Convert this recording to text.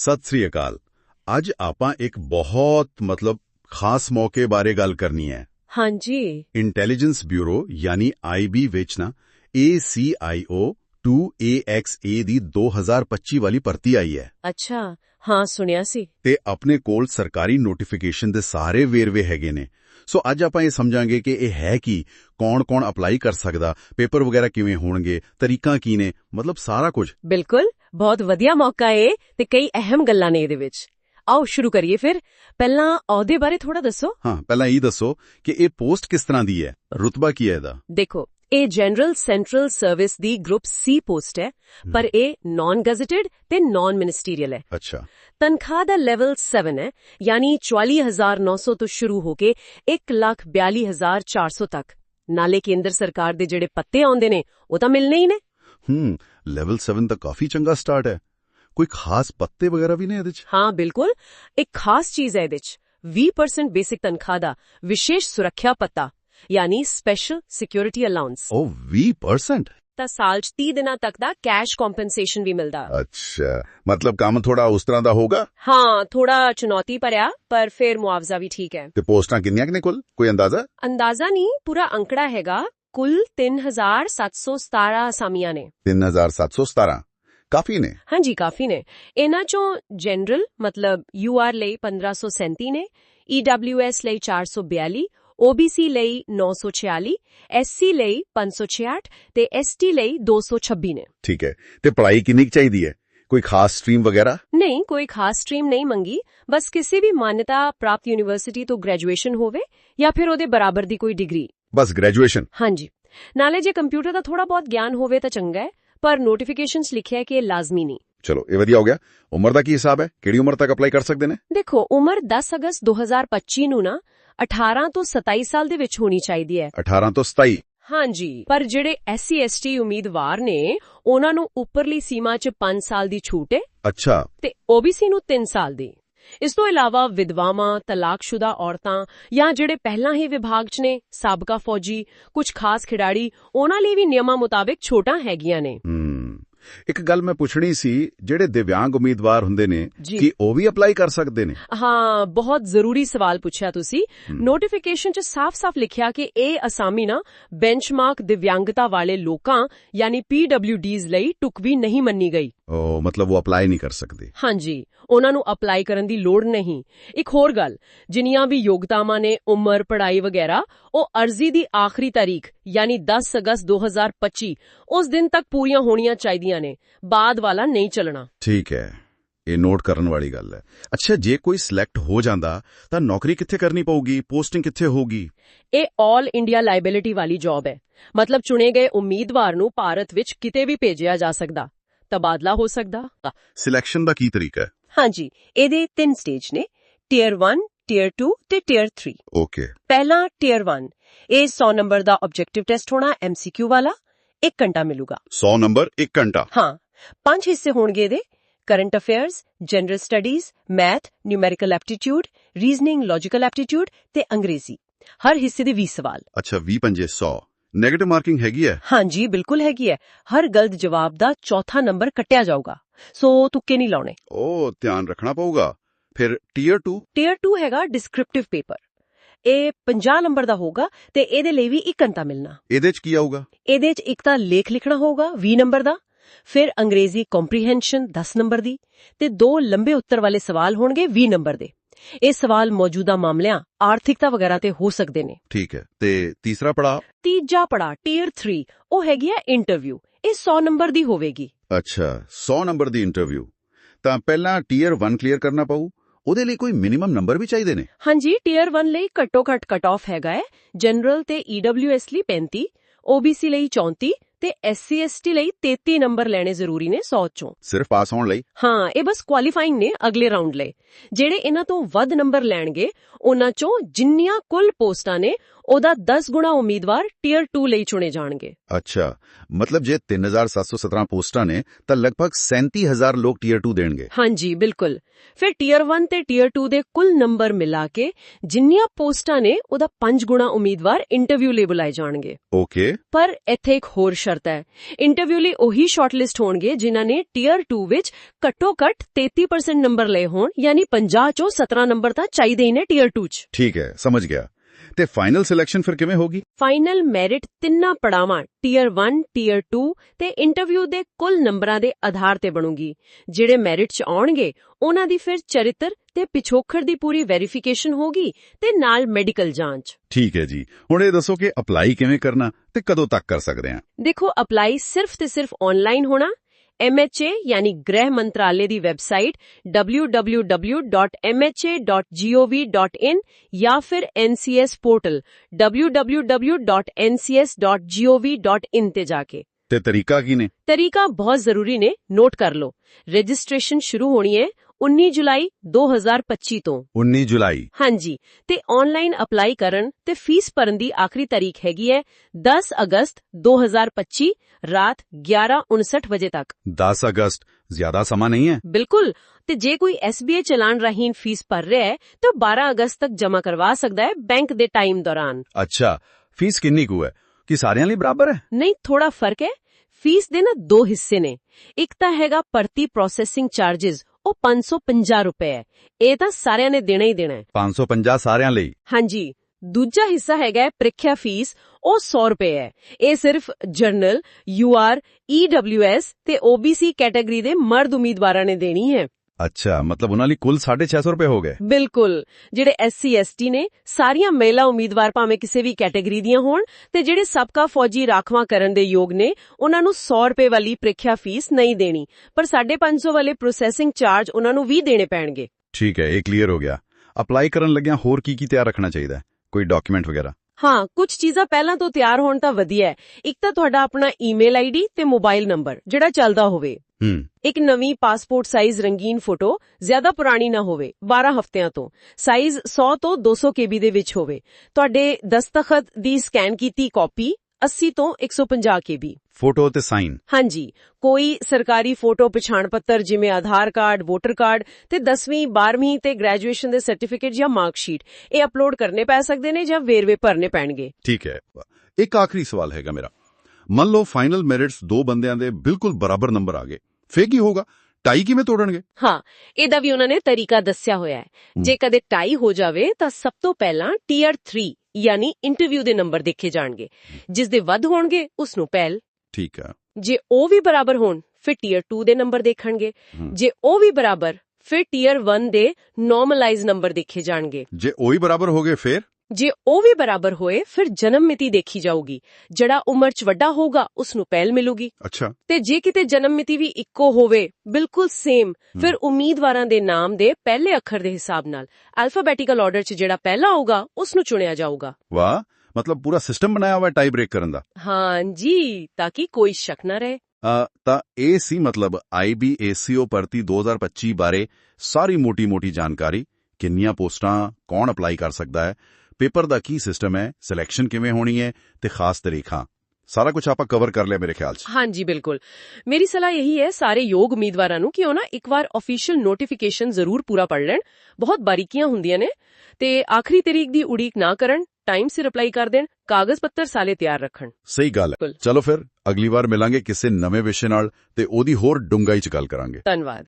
ਸਤਿ ਸ੍ਰੀ ਅਕਾਲ। ਅੱਜ ਆਪਾਂ ਇੱਕ ਬਹੁਤ ਮਤਲਬ ਖਾਸ ਮੌਕੇ ਬਾਰੇ ਗੱਲ ਕਰਨੀ ਹੈ। ਹਾਂਜੀ। ਇੰਟੈਲੀਜੈਂਸ ਬਿਊਰੋ ਯਾਨੀ ਆਈਬੀ ਵਿੱਚ ਨਾ ACIO 2AXA ਦੀ 2025 ਵਾਲੀ ਭਰਤੀ ਆਈ ਹੈ। ਅੱਛਾ ਹਾਂ ਸੁਣਿਆ ਸੀ। ਤੇ ਆਪਣੇ ਕੋਲ ਸਰਕਾਰੀ ਨੋਟੀਫਿਕੇਸ਼ਨ ਦੇ ਸਾਰੇ ਵੇਰਵੇ ਹੈਗੇ ਨੇ। ਸੋ ਅੱਜ ਆਪਾਂ ਇਹ ਸਮਝਾਂਗੇ ਕਿ ਇਹ ਹੈ ਕੀ ਕੌਣ-ਕੌਣ ਅਪਲਾਈ ਕਰ ਸਕਦਾ ਪੇਪਰ ਵਗੈਰਾ ਕਿਵੇਂ ਹੋਣਗੇ ਤਰੀਕਾਂ ਕੀ ਨੇ ਮਤਲਬ ਸਾਰਾ ਕੁਝ। ਬਿਲਕੁਲ ਬਹੁਤ ਵਧੀਆ ਮੌਕਾ ਏ ਤੇ ਕਈ ਅਹਿਮ ਗੱਲਾਂ ਨੇ ਇਹਦੇ ਵਿੱਚ। ਆਓ ਸ਼ੁਰੂ ਕਰੀਏ ਫਿਰ। ਪਹਿਲਾਂ ਅਹੁਦੇ ਬਾਰੇ ਥੋੜਾ ਦੱਸੋ। ਹਾਂ ਪਹਿਲਾਂ ਇਹ ਦੱਸੋ ਕਿ ਇਹ ਪੋਸਟ ਕਿਸ ਤਰ੍ਹਾਂ ਦੀ ਹੈ ਰੁਤਬਾ ਕੀ ਹੈ ਇਹਦਾ? ਦੇਖੋ ਇਹ ਜਨਰਲ ਸੈਂਟਰਲ ਸਰਵਿਸ ਦੀ ਗਰੁੱਪ ਸੀ ਪੋਸਟ ਹੈ ਪਰ ਇਹ ਨਾਨ ਗੈਜ਼ਟਡ ਤੇ ਨਾਨ ਮਿਨਿਸਟੀਰੀਅਲ ਹੈ। ਅੱਛਾ। ਤਨਖਾਹ ਦਾ ਲੈਵਲ 7 ਹੈ ਯਾਨੀ 44900 ਤੋਂ ਸ਼ੁਰੂ ਹੋ ਕੇ 142400 ਤੱਕ। ਨਾਲੇ ਕੇਂਦਰ ਸਰਕਾਰ ਦੇ ਜਿਹੜੇ ਪੱਤੇ ਆਉਂਦੇ ਨੇ ਉਹ ਤਾਂ ਮਿਲਨੇ ਹੀ ਨੇ। ਹੂੰ ਲੈਵਲ 7 ਤਾਂ ਕਾਫੀ ਚੰਗਾ ਸਟਾਰਟ ਹੈ। ਕੋਈ ਖਾਸ ਪੱਤੇ ਵਗੈਰਾ ਵੀ ਨੇ ਇਹਦੇ ਚ? ਹਾਂ ਬਿਲਕੁਲ। ਇੱਕ ਖਾਸ ਚੀਜ਼ ਹੈ ਇਹਦੇ 'ਚ 20% ਬੇਸਿਕ ਤਨਖਾਹ ਦਾ ਵਿਸ਼ੇਸ਼ ਸੁਰੱਖਿਆ ਪੱਤਾ। ਯਾਨੀ ਸਪੈਸ਼ਲ ਸਿਕਿਉਰਿਟੀ ਅਲਾਉਂਸ ਉਹ 20% ਤਾਂ ਸਾਲ 'ਚ 30 ਦਿਨਾਂ ਤੱਕ ਦਾ ਕੈਸ਼ ਕੰਪਨਸੇਸ਼ਨ ਵੀ ਮਿਲਦਾ। ਅੱਛਾ। ਮਤਲਬ ਕੰਮ ਥੋੜਾ ਉਸ ਤਰ੍ਹਾਂ ਦਾ ਹੋਗਾ ਹਾਂ ਥੋੜਾ ਚੁਣੌਤੀ ਭਰਿਆ ਪਰ ਫਿਰ ਮੁਆਵਜ਼ਾ ਵੀ ਠੀਕ ਹੈ। ਤੇ ਪੋਸਟਾਂ ਕਿੰਨੀਆਂ ਕਿ ਨੇ ਕੁੱਲ? ਕੋਈ ਅੰਦਾਜ਼ਾ? ਅੰਦਾਜ਼ਾ ਨਹੀਂ ਪੂਰਾ ਅੰਕੜਾ ਹੈਗਾ। ਕੁੱਲ 3717 ਅਸਾਮੀਆਂ ਨੇ। 3717 ਕਾਫੀ ਨੇ। ਹਾਂਜੀ ਕਾਫੀ ਨੇ। ਇਹਨਾਂ ਚੋਂ ਜਨਰਲ ਮਤਲਬ ਯੂਆਰ ਲਈ 1537 ਨੇ ਈਡਬਲਯੂਐਸ ਲਈ 442 OBC ਲਈ 946 SC ਲਈ 566 ਤੇ ST ਲਈ 226 ਨੇ ਠੀਕ ਹੈ ਤੇ ਪੜ੍ਹਾਈ ਕਿੰਨੀ ਕੁ ਚਾਹੀਦੀ ਹੈ ਕੋਈ ਖਾਸ ਸਟਰੀਮ ਵਗੈਰਾ ਨਹੀਂ ਕੋਈ ਖਾਸ ਸਟਰੀਮ ਨਹੀਂ ਮੰਗੀ ਬਸ ਕਿਸੇ ਵੀ ਮਾਨਤਾ ਪ੍ਰਾਪਤ ਯੂਨੀਵਰਸਿਟੀ ਤੋਂ ਗ੍ਰੈਜੂਏਸ਼ਨ ਹੋਵੇ ਜਾਂ ਫਿਰ ਉਹਦੇ ਬਰਾਬਰ ਦੀ ਕੋਈ ਡਿਗਰੀ ਬਸ ਗ੍ਰੈਜੂਏਸ਼ਨ ਹਾਂਜੀ ਨਾਲੇ ਜੇ ਕੰਪਿਊਟਰ ਦਾ ਥੋੜਾ ਬਹੁਤ ਗਿਆਨ ਹੋਵੇ ਤਾਂ ਚੰਗਾ ਹੈ ਪਰ ਨੋਟੀਫਿਕੇਸ਼ਨਸ ਲਿਖਿਆ ਹੈ ਕਿ ਇਹ ਲਾਜ਼ਮੀ ਨਹੀਂ ਚਲੋ ਇਹ ਵਧੀਆ ਹੋ ਗਿਆ ਉਮਰ ਦਾ ਕੀ ਹਿਸਾਬ ਹੈ ਕਿਹੜੀ ਉਮਰ ਤੱਕ ਅਪਲਾਈ ਕਰ ਸਕਦੇ ਨੇ ਦੇਖੋ ਉਮਰ 10 ਅਗਸਤ 2025 ਨੂੰ ਨਾ 18 ਤੋਂ 27 ਸਾਲ ਦੇ ਵਿੱਚ ਹੋਣੀ ਚਾਹੀਦੀ ਹੈ। 18 ਤੋਂ 27 ਹਾਂਜੀ ਪਰ ਜਿਹੜੇ SC ST ਉਮੀਦਵਾਰ ਨੇ ਉਹਨਾਂ ਨੂੰ ਉੱਪਰਲੀ ਸੀਮਾ 'ਚ 5 ਸਾਲ ਦੀ ਛੂਟ ਹੈ ਅੱਛਾ। ਤੇ OBC ਨੂੰ 3 ਸਾਲ ਦੀ। ਇਸ ਤੋਂ ਇਲਾਵਾ ਵਿਧਵਾਵਾਂ ਤਲਾਕਸ਼ੁਦਾ ਔਰਤਾਂ ਜਾਂ ਜਿਹੜੇ ਪਹਿਲਾਂ ਹੀ ਵਿਭਾਗ 'ਚ ਨੇ ਸਾਬਕਾ ਫੌਜੀ ਕੁਝ ਖਾਸ ਖਿਡਾਰੀ ਉਹਨਾਂ ਲਈ ਵੀ ਨਿਯਮਾਂ ਮੁਤਾਬਿਕ ਛੋਟਾਂ ਹੈਗੀਆਂ ਨੇ। ਹੂੰ। ਇੱਕ ਗੱਲ ਮੈਂ ਪੁੱਛਣੀ ਸੀ ਜਿਹੜੇ ਦਿਵਿਆਂਗ ਉਮੀਦਵਾਰ ਹੁੰਦੇ ਨੇ। ਕੀ ਉਹ ਵੀ ਅਪਲਾਈ ਕਰ ਸਕਦੇ ਨੇ? ਹਾਂ ਬਹੁਤ ਜ਼ਰੂਰੀ ਸਵਾਲ ਪੁੱਛਿਆ ਤੁਸੀਂ। ਨੋਟੀਫਿਕੇਸ਼ਨ 'ਚ ਸਾਫ਼-ਸਾਫ਼ ਲਿਖਿਆ ਕਿ ਇਹ ਅਸਾਮੀ ਨਾ ਬੈਂਚਮਾਰਕ ਦਿਵਿਆਂਗਤਾ ਵਾਲੇ ਲੋਕਾਂ ਯਾਨੀ PWDs ਲਈ ਟੁਕਵੀ ਨਹੀਂ ਮੰਨੀ ਗਈ। ਉਹ ਮਤਲਬ ਉਹ ਅਪਲਾਈ ਨਹੀਂ ਕਰ ਸਕਦੇ। ਹਾਂਜੀ ਉਹਨਾਂ ਨੂੰ ਅਪਲਾਈ ਕਰਨ ਦੀ ਲੋੜ ਨਹੀਂ। ਇੱਕ ਹੋਰ ਗੱਲ ਜਿੰਨੀਆਂ ਵੀ ਯੋਗਤਾਵਾਂ ਨੇ ਉਮਰ ਪੜ੍ਹਾਈ ਵਗੈਰਾ ਉਹ ਅਰਜ਼ੀ ਦੀ ਆਖਰੀ ਤਾਰੀਖ ਯਾਨੀ 10 ਅਗਸਤ 2025 ਉਸ ਦਿਨ ਤੱਕ ਪੂਰੀਆਂ ਹੋਣੀਆਂ ਚਾਹੀਦੀਆਂ ਨੇ। ਬਾਅਦ ਵਾਲਾ ਨਹੀਂ ਚੱਲਣਾ। ਠੀਕ ਹੈ। ਇਹ ਨੋਟ ਕਰਨ ਵਾਲੀ ਗੱਲ ਹੈ। ਅੱਛਾ ਜੇ ਕੋਈ ਸਿਲੈਕਟ ਹੋ ਜਾਂਦਾ ਤਾਂ ਨੌਕਰੀ ਕਿੱਥੇ ਕਰਨੀ ਪਊਗੀ? ਪੋਸਟਿੰਗ ਕਿੱਥੇ ਹੋਊਗੀ? ਇਹ 올 ਇੰਡੀਆ ਲਾਇਬਿਲਿਟੀ ਵਾਲੀ ਜੌਬ ਹੈ। ਮਤਲਬ ਚੁਣੇ ਗਏ ਉਮੀਦਵਾਰ ਨੂੰ ਭਾਰਤ ਵਿੱਚ ਕਿਤੇ ਵੀ ਭੇਜਿਆ ਜਾ ਸਕਦਾ। ਤਬਾਦਲਾ ਹੋ ਸਕਦਾ। ਸਿਲੈਕਸ਼ਨ ਦਾ ਕੀ ਤਰੀਕਾ ਹੈ? ਹਾਂਜੀ ਇਹਦੇ ਤਿੰਨ ਸਟੇਜ ਨੇ। ਟੀਅਰ 1 ਟੀਅਰ 2 ਤੇ ਟੀਅਰ 3 ਓਕੇ ਪਹਿਲਾ ਟੀਅਰ 1 ਇਹ 100 ਨੰਬਰ ਦਾ ਆਬਜੈਕਟਿਵ ਟੈਸਟ ਹੋਣਾ ਐਮਸੀਕਿਊ ਵਾਲਾ 1 ਘੰਟਾ ਮਿਲੂਗਾ। 100 ਨੰਬਰ 1 ਘੰਟਾ। ਹਾਂ ਪੰਜ ਹਿੱਸੇ ਹੋਣਗੇ ਇਹਦੇ current affairs general studies math numerical aptitude reasoning logical aptitude ਤੇ ਅੰਗਰੇਜ਼ੀ। ਹਰ ਹਿੱਸੇ ਦੇ 20 ਸਵਾਲ। ਅੱਛਾ 20 ਪੰਜੇ 100 네ਗੇਟਿਵ ਮਾਰਕਿੰਗ ਹੈਗੀ ਹੈ? ਹਾਂਜੀ ਬਿਲਕੁਲ ਹੈਗੀ ਹੈ। ਹਰ ਗਲਤ ਜਵਾਬ ਦਾ ਚੌਥਾ ਨੰਬਰ ਕੱਟਿਆ ਜਾਊਗਾ। ਸੋ ਤੁੱਕੇ ਨਹੀਂ ਲਾਉਣੇ। ਉਹ ਧਿਆਨ ਰੱਖਣਾ ਪਊਗਾ। ਫਿਰ ਟੀਅਰ 2 ਟੀਅਰ 2 ਹੈਗਾ ਡਿਸਕ੍ਰਿਪਟਿਵ ਪੇਪਰ ਇਹ 50 ਨੰਬਰ ਦਾ ਹੋਗਾ ਤੇ ਇਹਦੇ ਲਈ ਵੀ 1 ਘੰਟਾ ਮਿਲਣਾ। ਇਹਦੇ ਚ ਕੀ ਆਊਗਾ? ਇਹਦੇ 'ਚ ਇੱਕ ਤਾਂ ਲੇਖ ਲਿਖਣਾ ਹੋਗਾ 20 ਨੰਬਰ ਦਾ ਫਿਰ ਅੰਗਰੇਜ਼ੀ ਕੰਪਰੀਹੈਂਸ਼ਨ 10 ਨੰਬਰ ਦੀ ਤੇ ਦੋ ਲੰਬੇ ਉੱਤਰ ਵਾਲੇ ਸਵਾਲ ਹੋਣਗੇ 20 ਨੰਬਰ ਦੇ। ਇਹ ਸਵਾਲ ਮੌਜੂਦਾ ਮਾਮਲਿਆਂ ਆਰਥਿਕਤਾ ਵਗੈਰਾ ਤੇ ਹੋ ਸਕਦੇ ਨੇ। ਠੀਕ ਹੈ ਤੇ ਤੀਸਰਾ ਪੜਾ ਤੀਜਾ ਪੜਾ ਟੀਅਰ 3 ਉਹ ਹੈਗੀ ਆ ਇੰਟਰਵਿਊ ਇਹ 100 ਨੰਬਰ ਦੀ ਹੋਵੇਗੀ। ਅੱਛਾ 100 ਨੰਬਰ ਦੀ ਇੰਟਰਵਿਊ ਤਾਂ ਪਹਿਲਾਂ ਟੀਅਰ 1 ਕਲੀਅਰ ਕਰਨਾ ਪਊ ਉਹਦੇ ਲਈ ਕੋਈ ਮਿਨੀਮਮ ਨੰਬਰ ਵੀ ਚਾਹੀਦੇ ਨੇ? ਹਾਂਜੀ ਟੀਅਰ 1 ਲਈ ਘੱਟੋ ਘੱਟ ਕਟ ਆਫ ਹੈਗਾ ਹੈ। ਜਨਰਲ ਤੇ ਈਡਬਲਯੂਐਸ ਲਈ 35 OBC ਲਈ 34 ਤੇ SC ST ਲਈ 33 ਨੰਬਰ ਲੈਣੇ ਜ਼ਰੂਰੀ ਨੇ 100 ਚੋਂ। ਸਿਰਫ ਪਾਸ ਹੋਣ ਲਈ? ਹਾਂ ਇਹ ਬਸ ਕੁਆਲੀਫਾਈਂਗ ਨੇ ਅਗਲੇ ਰਾਉਂਡ ਲਈ। ਜਿਹੜੇ ਇਹਨਾਂ ਤੋਂ ਵੱਧ ਨੰਬਰ ਲੈਣਗੇ ਉਹਨਾਂ ਚੋਂ ਜਿੰਨੀਆਂ ਕੁੱਲ ਪੋਸਟਾਂ ਨੇ ਉਹਦਾ 10 ਗੁਣਾ ਉਮੀਦਵਾਰ ਟੀਅਰ 2 ਲਈ ਚੁਣੇ ਜਾਣਗੇ। ਅੱਛਾ ਮਤਲਬ ਜੇ 3717 ਪੋਸਟਾਂ ਨੇ ਤਾਂ ਲਗਭਗ 37000 ਲੋਕ ਟੀਅਰ 2 ਦੇਣਗੇ। ਹਾਂਜੀ ਬਿਲਕੁਲ। ਫਿਰ ਟੀਅਰ 1 ਤੇ ਟੀਅਰ 2 ਦੇ ਕੁੱਲ ਨੰਬਰ ਮਿਲਾ ਕੇ ਜਿੰਨੀਆਂ ਪੋਸਟਾਂ ਨੇ ਉਹਦਾ 5 ਗੁਣਾ ਉਮੀਦਵਾਰ ਇੰਟਰਵਿਊ ਲਈ ਬੁਲਾਏ ਜਾਣਗੇ। ਓਕੇ ਪਰ ਇੱਥੇ ਇੱਕ ਹੋਰ ਸ਼ਰਤ ਹੈ। ਇੰਟਰਵਿਊ ਲਈ ਉਹੀ ਸ਼ਾਰਟਲਿਸਟ ਹੋਣਗੇ ਜਿਨ੍ਹਾਂ ਨੇ ਟੀਅਰ 2 ਵਿੱਚ ਘੱਟੋ-ਘੱਟ 33% ਨੰਬਰ ਲਏ ਹੋਣ ਯਾਨੀ 50 ਚੋਂ 17 ਨੰਬਰ ਤਾਂ ਚਾਹੀਦੇ ਹੀ ਨੇ ਟੀਅਰ 2 'ਚ। ਠੀਕ ਹੈ ਸਮਝ ਗਿਆ। ਤੇ ਫਾਈਨਲ ਸਿਲੈਕਸ਼ਨ ਫਿਰ ਕਿਵੇਂ ਹੋਗੀ ਫਾਈਨਲ ਮੈਰਿਟ ਤਿੰਨਾਂ ਪੜਾਵਾਂ ਟੀਅਰ 1 ਟੀਅਰ 2 ਤੇ ਇੰਟਰਵਿਊ ਦੇ ਕੁੱਲ ਨੰਬਰਾਂ ਦੇ ਆਧਾਰ ਤੇ ਬਣੂਗੀ। ਜਿਹੜੇ ਮੈਰਿਟ 'ਚ ਆਉਣਗੇ ਉਹਨਾਂ ਦੀ ਫਿਰ ਚਰਿੱਤਰ ਤੇ ਪਿਛੋਕੜ ਦੀ ਪੂਰੀ ਵੈਰੀਫਿਕੇਸ਼ਨ ਹੋਗੀ ਤੇ ਨਾਲ ਮੈਡੀਕਲ ਜਾਂਚ। ਠੀਕ ਹੈ ਜੀ। ਹੁਣ ਇਹ ਦੱਸੋ ਕਿ ਅਪਲਾਈ ਕਿਵੇਂ ਕਰਨਾ ਤੇ ਕਦੋਂ ਤੱਕ ਕਰ ਸਕਦੇ ਹਾਂ? ਦੇਖੋ ਅਪਲਾਈ ਸਿਰਫ ਤੇ ਸਿਰਫ ਆਨਲਾਈਨ ਹੋਣਾ MHA ਯਾਨੀ ਗ੍ਰਹਿ ਮੰਤਰਾਲੇ ਦੀ ਵੈਬਸਾਈਟ www.mha.gov.in ਜਾਂ ਫਿਰ NCS ਪੋਰਟਲ www.ncs.gov.in ਤੇ ਜਾ ਕੇ ਤੇ ਤਰੀਕਾ ਕੀ ਨੇ ਤਰੀਕਾ ਬਹੁਤ ਜ਼ਰੂਰੀ ਨੇ ਨੋਟ ਕਰ ਲਓ ਰਜਿਸਟ੍ਰੇਸ਼ਨ ਸ਼ੁਰੂ ਹੋਣੀ ਹੈ 19 ਜੁਲਾਈ 2025 ਤੋਂ। 19 ਜੁਲਾਈ। ਹਾਂਜੀ ਤੇ ਆਨਲਾਈਨ ਅਪਲਾਈ ਕਰਨ ਤੇ ਫੀਸ ਭਰਨ ਦੀ ਆਖਰੀ ਤਾਰੀਖ ਹੈਗੀ ਹੈ 10 ਅਗਸਤ 2025 ਰਾਤ 11:59 ਵਜੇ ਤੱਕ। 10 ਅਗਸਤ ਜ਼ਿਆਦਾ ਸਮਾਂ ਨਹੀਂ ਹੈ? ਬਿਲਕੁਲ ਤੇ ਜੇ ਕੋਈ SBI ਚਲਾਨ ਰਾਹੀਂ ਫੀਸ ਭਰ ਰਿਹਾ ਹੈ ਤਾਂ 12 ਅਗਸਤ ਤੱਕ ਜਮ੍ਹਾਂ ਕਰਵਾ ਸਕਦਾ ਹੈ ਬੈਂਕ ਦੇ ਟਾਈਮ ਦੌਰਾਨ। ਅੱਛਾ ਫੀਸ ਕਿੰਨੀ ਕੁ ਹੈ? ਕਿ ਸਾਰਿਆਂ ਲਈ ਬਰਾਬਰ ਹੈ? ਨਹੀਂ ਥੋੜਾ ਫ਼ਰਕ ਹੈ। ਫੀਸ ਦੇ ਨਾ ਦੋ ਹਿੱਸੇ ਨੇ। ਇੱਕ ਤਾਂ ਹੈਗਾ ਭਰਤੀ ਪ੍ਰੋਸੈਸਿੰਗ ਚਾਰजेस ਉਹ 550 ਰੁਪਏ ਹੈ। ਇਹ ਤਾਂ ਸਾਰਿਆਂ ਨੇ ਦੇਣਾ ਹੀ ਦੇਣਾ ਹੈ। 550 ਸਾਰਿਆਂ ਲਈ? ਹਾਂਜੀ। ਦੂਜਾ ਹਿੱਸਾ ਹੈਗਾ ਪ੍ਰੀਖਿਆ ਫੀਸ ਉਹ 100 ਰੁਪਏ ਹੈ। ਇਹ ਸਿਰਫ ਜਰਨਲ ਯੂਆਰ ਈਡਬਲਯੂਐਸ ਤੇ ਓਬੀਸੀ ਕੈਟਾਗਰੀ ਦੇ ਮਰਦ ਉਮੀਦਵਾਰਾਂ ਨੇ ਦੇਣੀ ਹੈ। ਅੱਛਾ ਮਤਲਬ ਉਹਨਾਂ ਲਈ ਕੁੱਲ 650 ਰੁਪਏ ਹੋ ਗਏ। ਬਿਲਕੁਲ। ਜਿਹੜੇ ਐਸਸੀ ਐਸਟੀ ਨੇ ਸਾਰੀਆਂ ਮਹਿਲਾ ਉਮੀਦਵਾਰ ਭਾਵੇਂ ਕਿਸੇ ਵੀ ਕੈਟਾਗਰੀ ਦੀਆਂ ਹੋਣ ਤੇ ਜਿਹੜੇ ਸਬਕਾ ਫੌਜੀ ਰਾਖਵਾਂ ਕਰਨ ਦੇ ਯੋਗ ਨੇ ਉਹਨਾਂ ਨੂੰ 100 ਰੁਪਏ ਵਾਲੀ ਪ੍ਰੀਖਿਆ ਫੀਸ ਨਹੀਂ ਦੇਣੀ। ਪਰ 550 ਵਾਲੇ ਪ੍ਰੋਸੈਸਿੰਗ ਚਾਰਜ ਉਹਨਾਂ ਨੂੰ ਵੀ ਦੇਣੇ ਪੈਣਗੇ। ਠੀਕ ਹੈ ਇਹ ਕਲੀਅਰ ਹੋ ਗਿਆ। ਅਪਲਾਈ ਕਰਨ ਲੱਗਿਆਂ ਹੋਰ ਕੀ ਕੀ ਤਿਆਰ ਰੱਖਣਾ ਚਾਹੀਦਾ? ਕੋਈ ਡਾਕੂਮੈਂਟ ਵਗੈਰਾ? ਹਾਂ ਕੁਝ ਚੀਜ਼ਾਂ ਪਹਿਲਾਂ ਤੋਂ ਤਿਆਰ ਹੋਣ ਤਾਂ ਵਧੀਆ ਹੈ। ਇੱਕ ਤਾਂ ਤੁਹਾਡਾ ਆਪਣਾ ਈਮੇਲ ਆਈਡੀ ਤੇ ਮੋਬਾਈਲ ਨੰਬਰ ਜਿਹੜਾ ਚੱਲਦਾ ਹੋਵੇ। ਹੂੰ। ਇੱਕ ਨਵੀਂ ਪਾਸਪੋਰਟ ਸਾਈਜ਼ ਰੰਗੀਨ ਫੋਟੋ ਜ਼ਿਆਦਾ ਪੁਰਾਣੀ ਨਾ ਹੋਵੇ 12 ਹਫ਼ਤਿਆਂ ਤੋਂ। ਸਾਈਜ਼ 100 ਤੋਂ 200 ਕੇਬੀ ਦੇ ਵਿੱਚ ਹੋਵੇ। ਤੁਹਾਡੇ ਦਸਤਖਤ ਦੀ ਸਕੈਨ ਕੀਤੀ ਕਾਪੀ 80 ਤੋਂ 150 ਕੇਬੀ ਫੋਟੋ ਤੇ ਸਾਈਨ। ਹਾਂਜੀ ਕੋਈ ਸਰਕਾਰੀ ਫੋਟੋ ਪਛਾਣ ਪੱਤਰ ਜਿਵੇਂ ਆਧਾਰ ਕਾਰਡ ਵੋਟਰ ਕਾਰਡ ਤੇ 10ਵੀਂ 12ਵੀਂ ਤੇ ਗ੍ਰੈਜੂਏਸ਼ਨ ਦੇ ਸਰਟੀਫਿਕੇਟ ਜਾਂ ਮਾਰਕਸ਼ੀਟ ਇਹ ਅਪਲੋਡ ਕਰਨੇ ਪੈ ਸਕਦੇ ਨੇ ਜਾਂ ਵੇਰਵੇ ਭਰਨੇ ਪੈਣਗੇ? ਠੀਕ ਹੈ। ਇੱਕ ਆਖਰੀ ਸਵਾਲ ਹੈਗਾ ਮੇਰਾ। ਮੰਨ ਲਓ ਫਾਈਨਲ ਮੈਰਿਟਸ ਦੋ ਬੰਦਿਆਂ ਦੇ ਬਿਲਕੁਲ ਬਰਾਬਰ ਨੰਬਰ ਆ ਗਏ। ਫੇਰ ਕੀ ਹੋਗਾ ਟਾਈ ਕਿਵੇਂ ਤੋੜਨਗੇ? ਹਾਂ ਇਹਦਾ ਵੀ ਉਹਨਾਂ ਨੇ ਤਰੀਕਾ ਦੱਸਿਆ ਹੋਇਆ ਹੈ। ਜੇ ਕਦੇ ਟਾਈ ਹੋ ਜਾਵੇ ਤਾਂ ਸਭ ਤੋਂ ਪਹਿਲਾਂ ਟੀਅਰ 3 ਯਾਨੀ ਇੰਟਰਵਿਊ ਦੇ ਨੰਬਰ ਦੇਖੇ ਜਾਣਗੇ। ਜਿਸ ਦੇ ਵੱਧ ਹੋਣਗੇ ਉਸ ਨੂੰ ਪਹਿਲ। ਠੀਕ ਹੈ ਜੇ ਉਹ ਵੀ ਬਰਾਬਰ ਹੋਣ ਫਿਰ ਟੀਅਰ 2 ਦੇ ਨੰਬਰ ਦੇਖਣਗੇ। ਜੇ ਉਹ ਵੀ ਬਰਾਬਰ ਫਿਰ ਟੀਅਰ 1 ਦੇ ਨਾਰਮਲਾਈਜ਼ ਨੰਬਰ ਦੇਖੇ ਜਾਣਗੇ। ਜੇ ਉਹੀ ਬਰਾਬਰ ਹੋ ਗਏ ਫੇਰ? ਜੇ ਉਹ ਵੀ ਬਰਾਬਰ ਹੋਏ ਫਿਰ ਜਨਮ ਮਿਤੀ ਦੇਖੀ ਜਾਊਗੀ। ਜਿਹੜਾ ਉਮਰ 'ਚ ਵੱਡਾ ਹੋਊਗਾ ਉਸ ਨੂੰ ਪਹਿਲ ਮਿਲੂਗੀ। ਅੱਛਾ। ਤੇ ਜੇ ਕਿਤੇ ਜਨਮ ਮਿਤੀ ਵੀ ਇੱਕੋ ਹੋਵੇ ਬਿਲਕੁਲ ਸੇਮ ਫਿਰ ਉਮੀਦਵਾਰਾਂ ਦੇ ਨਾਮ ਦੇ ਪਹਿਲੇ ਅੱਖਰ ਦੇ ਹਿਸਾਬ ਨਾਲ ਅਲਫਾਬੈਟੀਕਲ ਆਰਡਰ 'ਚ ਜਿਹੜਾ ਪਹਿਲਾ ਆਊਗਾ ਉਸ ਨੂੰ ਚੁਣਿਆ ਜਾਊਗਾ। ਵਾਹ। ਮਤਲਬ ਪੂਰਾ ਸਿਸਟਮ ਬਣਾਇਆ ਹੋਇਆ ਟਾਈ ਬ੍ਰੇਕ ਕਰਨ ਦਾ। ਹਾਂਜੀ ਤਾਂ ਕਿ ਕੋਈ ਸ਼ੱਕ ਨਾ ਰਹੇ। ਤਾਂ ਇਹ ਸੀ ਮਤਲਬ ਆਈਬੀਏਸੀਓ ਭਰਤੀ 2025 ਬਾਰੇ ਸਾਰੀ ਮੋਟੀ-ਮੋਟੀ ਜਾਣਕਾਰੀ ਕਿੰਨੀਆਂ ਪੋਸਟਾਂ ਕੌਣ ਅਪਲਾਈ ਕਰ ਸਕਦਾ ਹੈ ਪੇਪਰ ਦਾ ਕੀ ਸਿਸਟਮ ਹੈ ਸਿਲੈਕਸ਼ਨ ਕਿਵੇਂ ਹੋਣੀ ਹੈ ਤੇ ਖਾਸ ਤਰੀਕਾਂ ਸਾਰਾ ਕੁਝ ਆਪਾਂ ਕਵਰ ਕਰ ਲਿਆ ਮੇਰੇ ਖਿਆਲ 'ਚ। ਹਾਂਜੀ ਬਿਲਕੁਲ। ਮੇਰੀ ਸਲਾਹ ਇਹੀ ਹੈ ਸਾਰੇ ਯੋਗ ਉਮੀਦਵਾਰਾਂ ਨੂੰ ਕਿ ਉਹ ਨਾ ਇੱਕ ਵਾਰ ਅਫੀਸ਼ੀਅਲ ਨੋਟੀਫਿਕੇਸ਼ਨ ਜ਼ਰੂਰ ਪੂਰਾ ਪੜ ਲੈਣ। ਬਹੁਤ ਬਾਰੀਕੀਆਂ ਹੁੰਦੀਆਂ ਨੇ ਤੇ ਆਖਰੀ ਤਰੀਕ ਦੀ ਉਡੀਕ ਨਾ ਕਰਨ। ਟਾਈਮ ਸਿਰ ਅਪਲਾਈ ਕਰ ਦੇਣ ਕਾਗਜ਼ ਪੱਤਰ ਸਾਲੇ ਤਿਆਰ ਰੱਖਣ। ਸਹੀ ਗੱਲ ਹੈ। ਚਲੋ ਫਿਰ ਅਗਲੀ ਵਾਰ ਮਿਲਾਂਗੇ ਕਿਸੇ ਨਵੇਂ ਵਿਸ਼ੇ ਨਾਲ ਤੇ ਉਹਦੀ ਹੋਰ ਡੂੰਘਾਈ 'ਚ ਗੱਲ ਕਰਾਂਗੇ। ਧੰਨਵਾਦ।